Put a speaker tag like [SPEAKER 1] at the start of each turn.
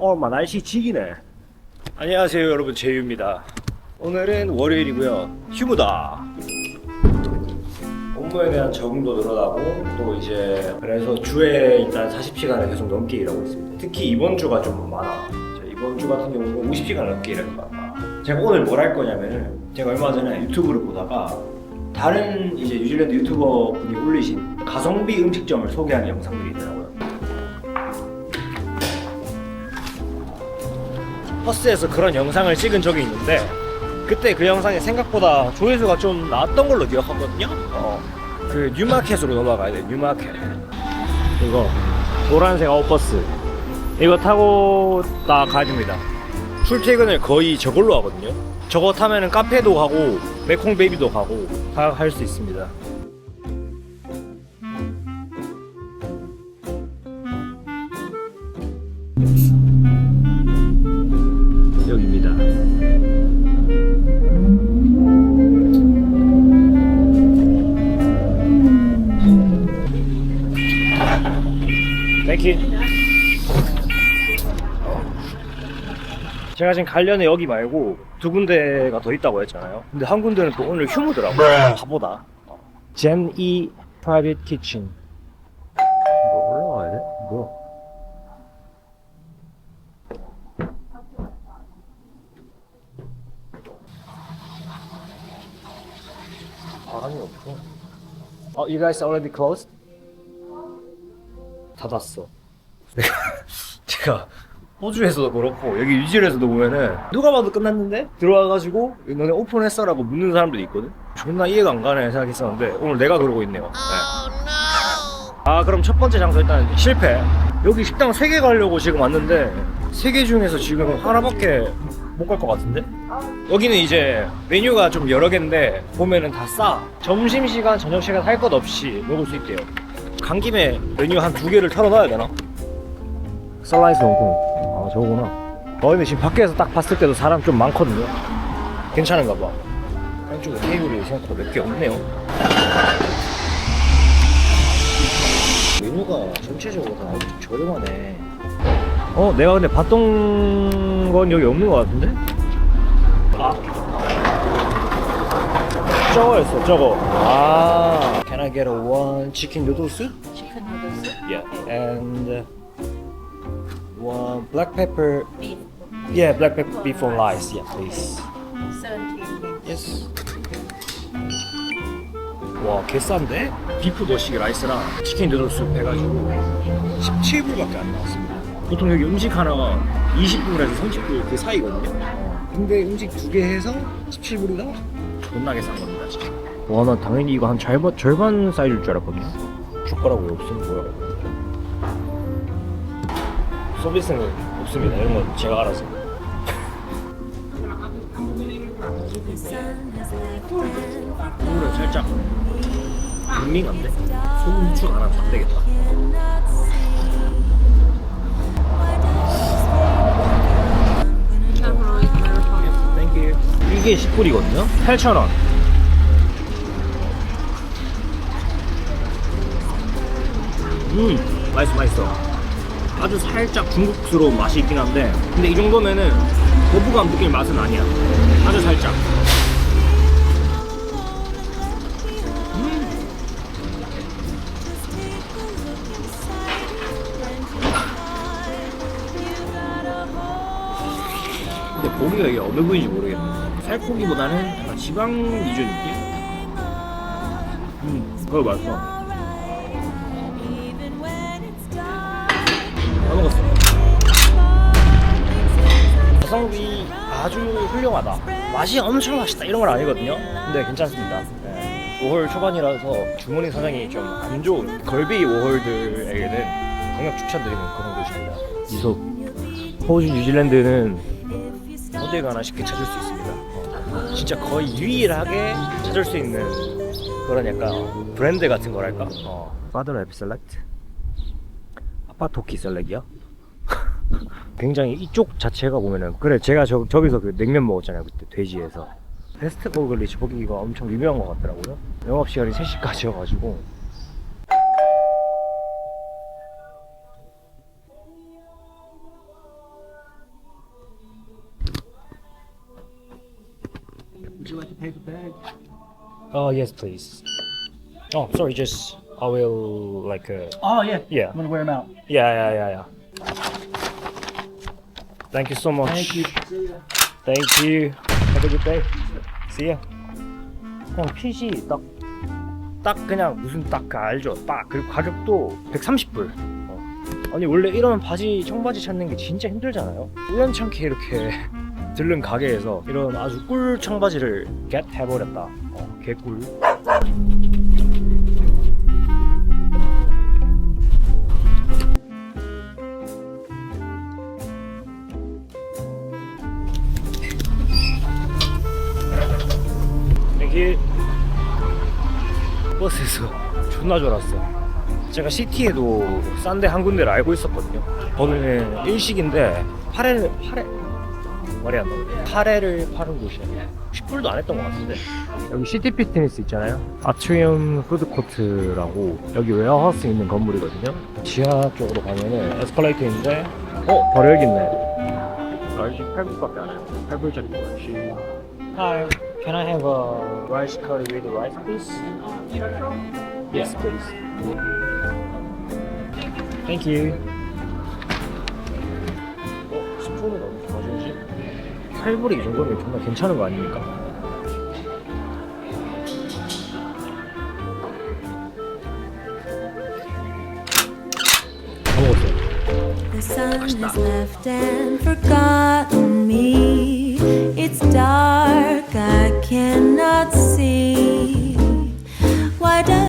[SPEAKER 1] 어, 마 날씨 지기네. 안녕하세요, 여러분. 제유입니다. 오늘은 월요일이고요. 휴무다. 업무에 대한 적응도 늘어나고 또 이제 그래서 주에 일단 40시간을 계속 넘게 일하고 있습니다. 특히 이번 주가 좀 많아. 자, 이번 주 같은 경우는 50시간 넘게 일하는 것 같다. 제가 오늘 뭘 할 거냐면은 제가 얼마 전에 유튜브를 보다가 다른 이제 뉴질랜드 유튜버 분이 올리신 가성비 음식점을 소개하는 영상들이 있더라고요. 버스에서 그런 영상을 찍은 적이 있는데 그때 그 영상이 생각보다 조회수가 좀 나왔던 걸로 기억하거든요. 어, 그 뉴마켓으로 넘어가야 돼. 뉴마켓. 이거 노란색 아웃버스. 이거 타고 딱 가야 됩니다. 출퇴근을 거의 저걸로 하거든요. 저거 타면은 카페도 가고 메콩 베이비도 가고 다 할 수 있습니다. 땡큐. 제가 지금 가려는 여기 말고 두 군데가 더 있다고 했잖아요. 근데 한 군데는 또 오늘 휴무더라고. 바보다. 젠 E 프라이빗 키친. 이거 올라가야 돼? 뭐야? 바람이 없어. 어, you guys already closed? 닫았어. 내가 제가 호주에서도 그렇고 여기 뉴질에서도 보면은 누가 봐도 끝났는데 들어와가지고 너네 오픈했어라고 묻는 사람들이 있거든. 존나 이해가 안 가네 생각했었는데 오늘 내가 그러고 있네요. 네. 아 그럼 첫 번째 장소 일단 실패. 여기 식당 세개 가려고 지금 왔는데 세개 중에서 지금 하나밖에 못 갈 것 같은데? 여기는 이제 메뉴가 좀 여러 개인데 보면은 다 싸. 점심 시간, 저녁 시간 할 것 없이 먹을 수 있대요. 간 김에 메뉴 한 두 개를 털어놔야 되나? 썰라이스 홍콩. 아 저거구나. 어 근데 지금 밖에서 딱 봤을 때도 사람 좀 많거든요. 괜찮은가 봐. 한쪽에 테이블이 생각보다 몇 개 없네요. 메뉴가 전체적으로 다 저렴하네. 어, 내가 근데 봤던 건 여기 없는 것 같은데? 아. 저거였어, 저거. 아. Get a one chicken noodle soup?
[SPEAKER 2] chicken noodle soup,
[SPEAKER 1] Yeah. And uh, one black pepper.
[SPEAKER 2] beef,
[SPEAKER 1] Yeah, black pepper beef on rice. Yeah, please.
[SPEAKER 2] 17
[SPEAKER 1] Yes. 와, 개싼데? 비프 머시기 라이스랑 치킨 누들숲 해가지고 17불밖에 안 나왔습니다. 보통 여기 음식 하나가 20불에서 30불 그 사이거든요. 근데 음식 두 개 해서 17불이다? 존나게 싼 겁니다, 진짜. 와, 나 당연히 이거 한 절반, 절반 사이즈일 줄 알았거든요. 젓가락 왜 없으면 뭐야? 서비스는 없습니다. 이런 건 제가 알아서. 국물은 살짝 밍밍한데 소금 후추가 하나 안 되겠다. 땡큐. 이게 10불이거든요. 8,000원. 음, 맛있어, 맛있어. 아주 살짝 중국스러운 맛이 있긴 한데, 근데 이 정도면은 거부감 느낄 맛은 아니야. 아주 살짝. 근데 고기가 이게 어느 부위인지 모르겠네. 살코기보다는 약간 지방 위주 느낌? 음, 그거 맛있어. 다 먹었어. 가성비 아주 훌륭하다. 맛이 엄청 맛있다 이런 건 아니거든요. 근데 괜찮습니다. 네. 5월 초반이라서 주머니 사정이 좀 안 좋은 걸비 5홀들에게는 강력 추천드리는 그런 곳입니다. 이속 호주 뉴질랜드는 어딜 가나 쉽게 찾을 수 있습니다. 어, 진짜 거의 유일하게 찾을 수 있는 그런 약간 브랜드 같은 거랄까? 어. 파더 랩 셀렉트 핫바토키 썰레기야? 굉장히 이쪽 자체가 보면은 그래 제가 저, 저기서 그 냉면 먹었잖아요 그때 돼지에서 베스트 버글리시 거기가 엄청 유명한 것 같더라고요 영업시간이 3시까지여가지고 Would you like a paper bag? Oh, yes, please. Oh, sorry, just I will like. Uh,
[SPEAKER 3] Oh yeah.
[SPEAKER 1] Yeah.
[SPEAKER 3] I'm gonna wear them out.
[SPEAKER 1] yeah, yeah, yeah, yeah. Thank you so much.
[SPEAKER 3] Thank you.
[SPEAKER 1] Thank you. Have a good day. See ya. 그냥 핏이 딱, 딱 그냥 무슨 딱그 알죠? 딱 그리고 가격도 130불. 어. 아니 원래 이런 바지 청바지 찾는 게 진짜 힘들잖아요. 우연찮게 이렇게 들른 가게에서 이런 아주 꿀 청바지를 겟 해버렸다. 어, 개꿀. 버스에서 존나 졸았어. 제가 시티에도 싼 데 한 군데를 알고 있었거든요. 거기는 일식인데 파레를 파레 말이 안 나오네. 파레를 파는 곳이야. 10불도 안 했던 것 같은데. 여기 시티 피트니스 있잖아요. 아트리움 푸드코트라고 여기 웨어하우스 있는 건물이거든요. 지하 쪽으로 가면은 에스컬레이터 있는데 어 바로 여기 있네. 라이시 8불밖에 안 해요. 8불짜리 라이시. Hi, can I have a rice curry with rice, please? Yes, please. Thank you. 어, 스푼은 어디서 가져오지? 8불이 이 정도면 정말 괜찮은 거 아닙니까? 다 먹었어요.
[SPEAKER 4] The sun has left and forgotten me.